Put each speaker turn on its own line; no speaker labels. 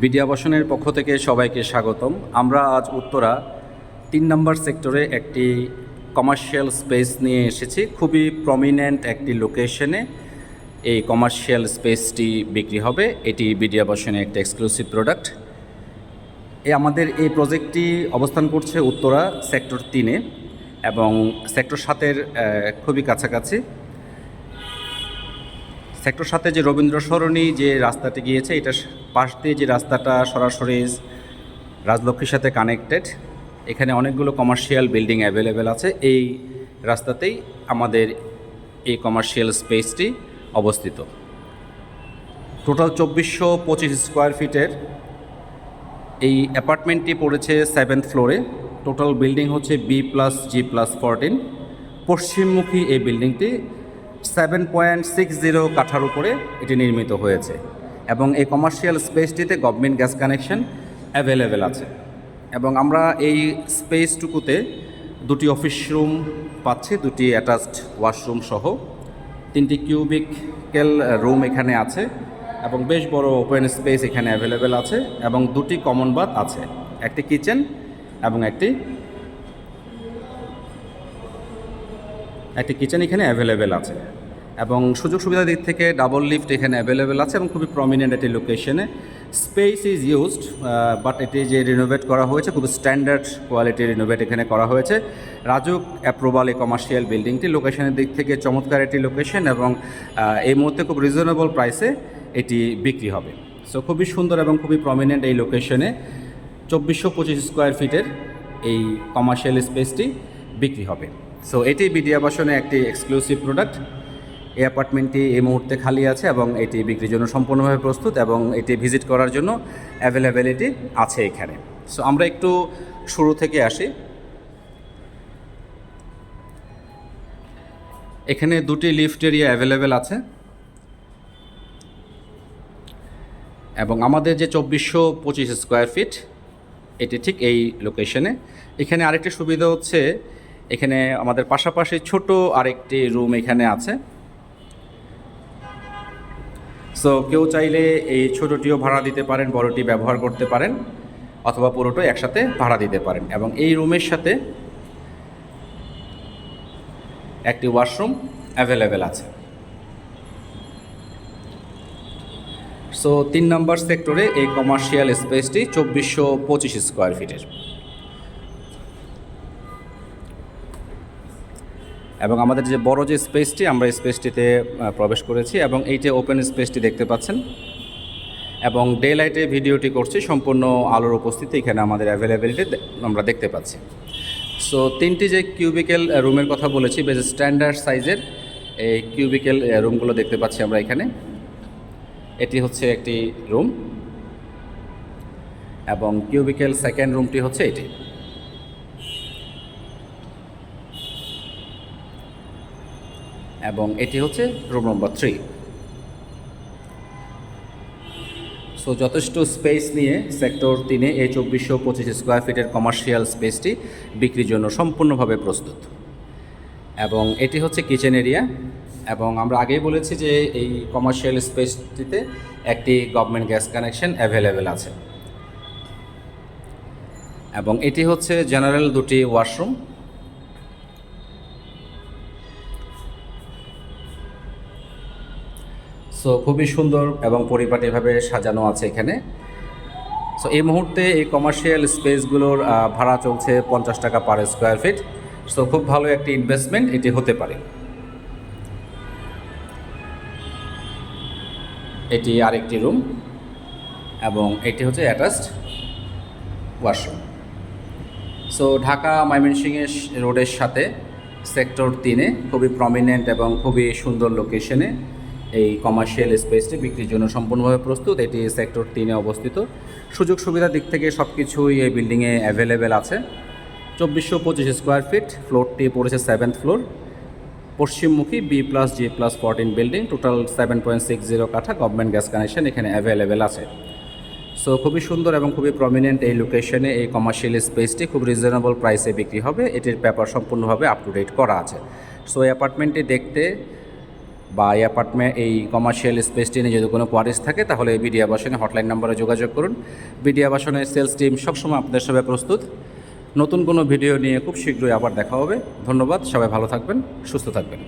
BD আবাসনের পক্ষ থেকে সবাইকে স্বাগতম। আমরা আজ উত্তরা তিন নম্বর সেক্টরে একটি কমার্শিয়াল স্পেস নিয়ে এসেছি। খুবই প্রমিনেন্ট একটি লোকেশনে এই কমার্শিয়াল স্পেসটি বিক্রি হবে। এটি বিডি আবাসনে একটা এক্সক্লুসিভ প্রোডাক্ট এই আমাদের এই প্রজেক্টটি অবস্থান করছে উত্তরা সেক্টর তিনে এবং সেক্টর সাতের খুবই কাছাকাছি। সেক্টর সাথে যে রবীন্দ্র সরণি যে রাস্তাটি গিয়েছে, এটার পাশ দিয়ে যে রাস্তাটা সরাসরি রাজলক্ষ্মীর সাথে কানেক্টেড এখানে অনেকগুলো কমার্শিয়াল বিল্ডিং অ্যাভেলেবেল আছে। এই রাস্তাতেই আমাদের এই কমার্শিয়াল স্পেসটি অবস্থিত। টোটাল চব্বিশশো পঁচিশ স্কোয়ার ফিটের এই অ্যাপার্টমেন্টটি পড়েছে সেভেন্থ ফ্লোরে টোটাল বিল্ডিং হচ্ছে B plus G plus fourteen পশ্চিমমুখী এই বিল্ডিংটি সেভেন পয়েন্ট সিক্স জিরো কাঠার উপরে এটি নির্মিত হয়েছে এবং এই কমার্শিয়াল স্পেসটিতে গভর্নমেন্ট গ্যাস কানেকশন অ্যাভেলেবেল আছে। এবং আমরা এই স্পেসটুকুতে দুটি অফিস রুম পাচ্ছি, দুটি অ্যাটাচড ওয়াশরুম সহ। তিনটি কিউবিক্যাল রুম এখানে আছে এবং বেশ বড় ওপেন স্পেস এখানে অ্যাভেলেবেল আছে এবং দুটি কমন বাথ আছে, একটি কিচেন এবং একটি একটি কিচেন এখানে অ্যাভেলেবেল আছে। এবং সুযোগ সুবিধার দিক থেকে ডাবল লিফট এখানে অ্যাভেলেবেল আছে এবং খুবই প্রমিনেন্ট একটি লোকেশনে স্পেস ইজ ইউজড বাট এটি যে রিনোভেট করা হয়েছে খুব স্ট্যান্ডার্ড কোয়ালিটির রিনোভেট এখানে করা হয়েছে। রাজুক অ্যাপ্রুভাল এই কমার্শিয়াল বিল্ডিংটি লোকেশনের দিক থেকে চমৎকার একটি লোকেশন এবং এই মুহূর্তে খুব রিজনেবল প্রাইসে এটি বিক্রি হবে। সো খুবই সুন্দর এবং খুবই প্রমিনেন্ট এই লোকেশনে চব্বিশশো পঁচিশ স্কোয়ার ফিটের এই কমার্শিয়াল স্পেসটি বিক্রি হবে। সো এটি বিডি আবাসনে একটি এক্সক্লুসিভ প্রোডাক্ট এই অ্যাপার্টমেন্টটি এই মুহূর্তে খালি আছে এবং এটি বিক্রির জন্য সম্পূর্ণভাবে প্রস্তুত এবং এটি ভিজিট করার জন্য অ্যাভেলেবিলিটি আছে এখানে। সো আমরা একটু শুরু থেকে আসি। এখানে দুটি লিফট এরিয়া অ্যাভেলেবেল আছে। এবং আমাদের যে চব্বিশশো পঁচিশ স্কোয়ার ফিট এটি ঠিক এই লোকেশনে এখানে আরেকটি সুবিধা হচ্ছে এখানে আমাদের পাশাপাশি ছোট আরেকটি রুম এখানে আছে। সো কেউ চাইলে এই ছোটোটিও ভাড়া দিতে পারেন, বড়টি ব্যবহার করতে পারেন, অথবা পুরোটাই একসাথে ভাড়া দিতে পারেন। এবং এই রুমের সাথে একটি ওয়াশরুম অ্যাভেলেবেল আছে। সো তিন নম্বর সেক্টরে এই কমার্শিয়াল স্পেসটি চব্বিশশো পঁচিশ স্কোয়ার ফিটের। এবং আমাদের যে বড় যে স্পেসটি, আমরা স্পেসটিতে প্রবেশ করেছি এবং এই যে ওপেন স্পেসটি দেখতে পাচ্ছেন এবং ডে লাইটে ভিডিওটি করছি, সম্পূর্ণ আলোর উপস্থিতি এখানে আমাদের অ্যাভেলেবিলিটি আমরা দেখতে পাচ্ছি। সো তিনটি যে কিউবিক্যাল রুমের কথা বলেছি, বেশ স্ট্যান্ডার্ড সাইজের এই কিউবিক্যাল রুমগুলো দেখতে পাচ্ছি আমরা এখানে। এটি হচ্ছে একটি রুম এবং কিউবিক্যাল সেকেন্ড রুমটি হচ্ছে এটি। এবং এটি হচ্ছে রুম নম্বর থ্রি। সো যথেষ্ট স্পেস নিয়ে সেক্টর তিনে এই চব্বিশশো পঁচিশ স্কোয়ার ফিটের কমার্শিয়াল স্পেসটি বিক্রির জন্য সম্পূর্ণভাবে প্রস্তুত। এবং এটি হচ্ছে কিচেন এরিয়া এবং আমরা আগেই বলেছি যে এই কমার্শিয়াল স্পেসটিতে একটি গভর্নমেন্ট গ্যাস কানেকশন অ্যাভেলেবেল আছে। এবং এটি হচ্ছে জেনারেল দুটি ওয়াশরুম সো খুবই সুন্দর এবং পরিপাটিভাবে সাজানো আছে এখানে। সো এই মুহূর্তে এই কমার্শিয়াল স্পেসগুলোর ভাড়া চলছে পঞ্চাশ টাকা পার স্কোয়ার ফিট সো খুব ভালো একটি ইনভেস্টমেন্ট এটি হতে পারে। এটি আরেকটি রুম এবং এটি হচ্ছে অ্যাটাচড ওয়াশরুম সো ঢাকা ময়মনসিংহের রোডের সাথে সেক্টর তিনে খুবই প্রমিনেন্ট এবং খুবই সুন্দর লোকেশনে এই কমার্শিয়াল স্পেসটি বিক্রির জন্য সম্পূর্ণভাবে প্রস্তুত। এটি সেক্টর তিনে অবস্থিত। সুযোগ সুবিধার দিক থেকে সব কিছুই এই বিল্ডিংয়ে অ্যাভেলেবেল আছে। চব্বিশশো পঁচিশ স্কোয়ার ফিট ফ্লোরটি পড়েছে seventh floor পশ্চিমমুখী B plus G plus fourteen building total seven point six zero কাঠা গভর্নমেন্ট গ্যাস কানেকশন এখানে অ্যাভেলেবেল আছে। সো খুবই সুন্দর এবং খুবই প্রমিনেন্ট এই লোকেশনে এই কমার্শিয়াল স্পেসটি খুব রিজনেবল প্রাইসে বিক্রি হবে। এটির ব্যাপার সম্পূর্ণভাবে আপ টু ডেট করা আছে। সো এই অ্যাপার্টমেন্টটি দেখতে বা এই অ্যাপার্টমেন্ট এই কমার্শিয়াল স্পেসটি নিয়ে যদি কোনো কোয়ারিজ থাকে, তাহলে বিডি আবাসনে হটলাইন নাম্বারে যোগাযোগ করুন। বিডি আবাসনের সেলস টিম সবসময় আপনাদের সবাই প্রস্তুত। নতুন কোনো ভিডিও নিয়ে খুব শীঘ্রই আবার দেখা হবে। ধন্যবাদ, সবাই ভালো থাকবেন, সুস্থ থাকবেন।